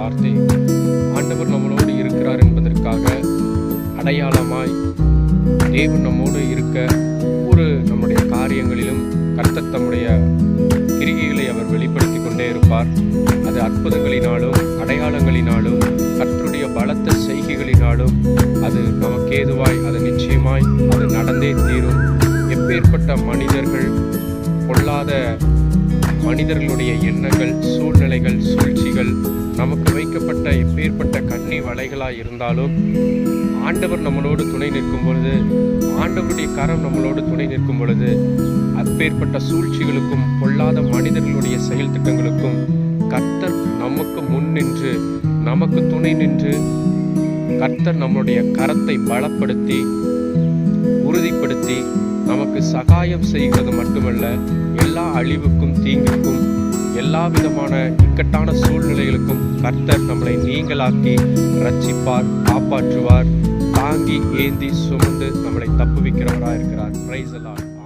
வார்த்தை ஆண்டவர் நம்மளோடு இருக்கிறார் என்பதற்காக அடையாளமாய் தேவன் நம்மோடு இருக்க ஒவ்வொரு நம்முடைய காரியங்களிலும் கர்த்தர் தம்முடைய கிரிகைகளை அவர் வெளிப்படுத்தி கொண்டே இருப்பார். அது அற்புதங்களினாலும் அடையாளங்களினாலும் கர்த்தருடைய பலத்த செய்கைகளினாலும் அது நமக்கு ஏதுவாய் அது நிச்சயமாய் அது நடந்தே தீரும். எப்பேற்பட்ட மனிதர்கள் கொள்ளாத மனிதர்களுடைய எண்ணங்கள் சூழ்நிலைகள் சூழ்ச்சிகள் நமக்கு வைக்கப்பட்ட இப்பேற்பட்ட கண்ணி வலைகளாக இருந்தாலும் ஆண்டவர் நம்மளோடு துணை நிற்கும் பொழுது ஆண்டவருடைய கரம் நம்மளோடு துணை நிற்கும் பொழுது அப்பேற்பட்ட சூழ்ச்சிகளுக்கும் பொல்லாத மனிதர்களுடைய செயல் திட்டங்களுக்கும் கர்த்தர் நமக்கு முன் நின்று நமக்கு துணை நின்று கர்த்தர் நம்முடைய கரத்தை பலப்படுத்தி உறுதிப்படுத்தி நமக்கு சகாயம் செய்கிறது மட்டுமல்ல எல்லா அழிவுக்கும் தீங்குக்கும் எல்லா விதமான இக்கட்டான சூழ்நிலைகளுக்கும் கர்த்தர் நம்மளை நீங்களாக்கி ரட்சிப்பார் காப்பாற்றுவார். தாங்கி ஏந்தி சுமந்து நம்மளை தப்புவிக்கிறவராக இருக்கிறார் பிரைஸ் எல்லாம்